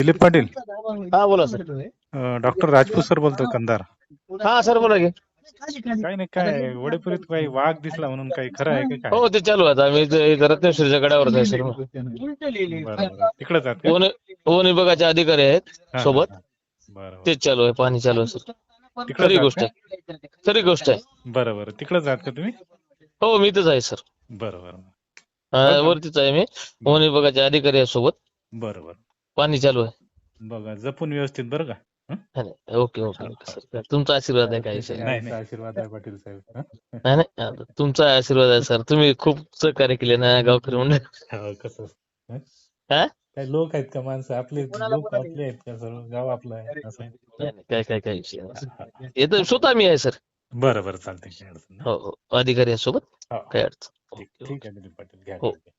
दिलीप पाटील. हा बोला sir. Doctor Rajput sir बोलतो कंधार. हा सर बोला की. काही नाही काय वडेपुरीत काही वाघ दिसला म्हणून काही खरं आहे का काय? हो ते चालू आहे आम्ही रत्नेश्वरीच्या गडावर आहे सर. बरं बरं तिकडेच आहात का वन वन विभागाचे अधिकारी आहेत हा, सोबत. हा. बरं बरं. तेच चालू आहे पाणी चालू आहे सर. खरी आहात गोष्ट? आहे. खरी गोष्ट आहे. बरं बरं. तिकडेच आहात का तुम्ही? हो मी इथंच आहे सर. बरं बरं. हा, वरतीच आहे मी. वन विभागाचे अधिकारी आहेत सोबत. बरं बरं. पाणी चालू आहे बघा जपून व्यवस्थित बरं का हं? नाही. ओके ओके ओके सर तुमचा आशीर्वाद आहे काही विषय नाही. नाही नाही आशीर्वाद आहे पाटील साहेब हं? नाही नाही आता तुमचा आशीर्वाद आहे सर तुम्ही खूप सहकार्य केले ना गावकरी मंडळ हो, कसं हं? हा? काय लोक आहेत का माणसं आपले लोक आपले आहेत का सर्व गाव आपलं आहे असं आहे. नाही, नाही, काय काय काय विषय नाही येतं स्वतः मी आहे सर बरं बरं चालतंय काही अडचण नाही. हो हो अधिकारी आहे सोबत हो, काही अडचण ठीक ओके, ठीक आहे दिलीप पाटील घ्या हो. काळजी.